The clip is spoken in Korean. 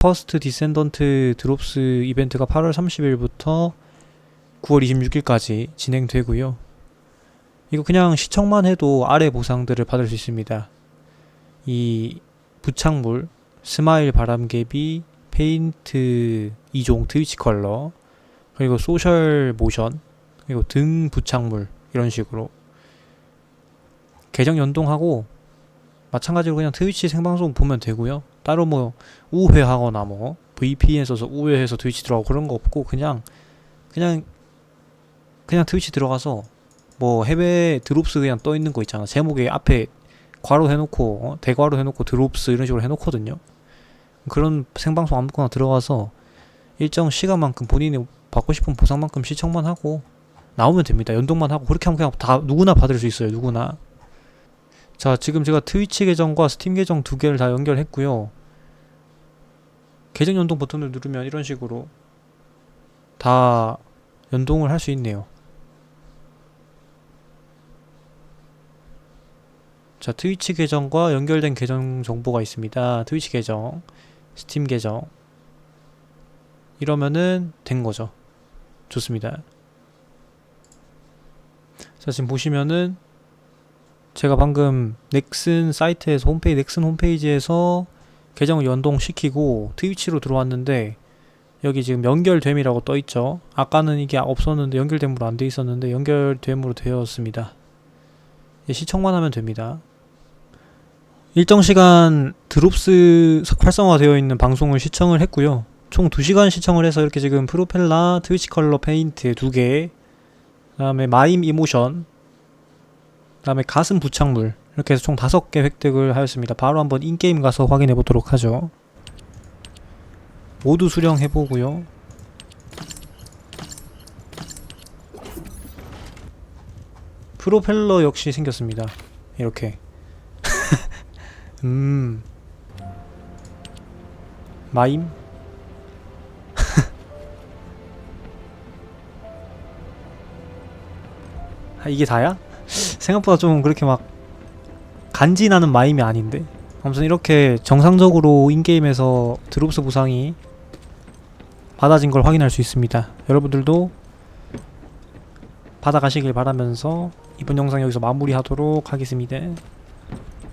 퍼스트 디센던트 드롭스 이벤트가 8월 30일부터 9월 26일까지 진행되고요. 이거 그냥 시청만 해도 아래 보상들을 받을 수 있습니다. 이 부착물, 스마일 바람개비, 페인트 2종 트위치 컬러, 그리고 소셜 모션, 그리고 등 부착물 이런 식으로 계정 연동하고 마찬가지로 그냥 트위치 생방송 보면 되고요. 따로 뭐 우회하거나 뭐 VPN 써서 우회해서 트위치 들어가고 그런 거 없고 그냥 그냥 그냥 트위치 들어가서 뭐 해외 드롭스 그냥 떠 있는 거 있잖아. 제목에 앞에 괄호 해놓고 어? 대괄호 해놓고 드롭스 이런 식으로 해놓거든요. 그런 생방송 아무거나 들어가서 일정 시간만큼 본인이 받고 싶은 보상만큼 시청만 하고 나오면 됩니다. 연동만 하고 그렇게 하면 그냥 다 누구나 받을 수 있어요. 누구나. 자, 지금 제가 트위치 계정과 스팀 계정 두 개를 다 연결했고요. 계정 연동 버튼을 누르면 이런 식으로 다 연동을 할 수 있네요. 자, 트위치 계정과 연결된 계정 정보가 있습니다. 트위치 계정, 스팀 계정. 이러면은 된 거죠. 좋습니다. 자, 지금 보시면은 제가 방금 넥슨 사이트에서 홈페이지, 넥슨 홈페이지에서 계정을 연동시키고 트위치로 들어왔는데 여기 지금 연결됨이라고 떠 있죠. 아까는 이게 없었는데 연결됨으로 안 돼 있었는데 연결됨으로 되었습니다. 시청만 하면 됩니다. 일정 시간 드롭스 활성화되어 있는 방송을 시청을 했고요. 총 2시간 시청을 해서 이렇게 지금 프로펠라, 트위치 컬러 페인트 2개, 그 다음에 마임 이모션, 그 다음에 가슴 부착물 이렇게 해서 총 5개 획득을 하였습니다. 바로 한번 인게임 가서 확인해 보도록 하죠. 모두 수령해 보고요. 프로펠러 역시 생겼습니다. 이렇게. 음. 마임? 아, 이게 다야? 생각보다 좀 그렇게 막 간지나는 마임이 아닌데? 아무튼 이렇게 정상적으로 인게임에서 드롭스 보상이 받아진 걸 확인할 수 있습니다. 여러분들도 받아가시길 바라면서 이번 영상 여기서 마무리하도록 하겠습니다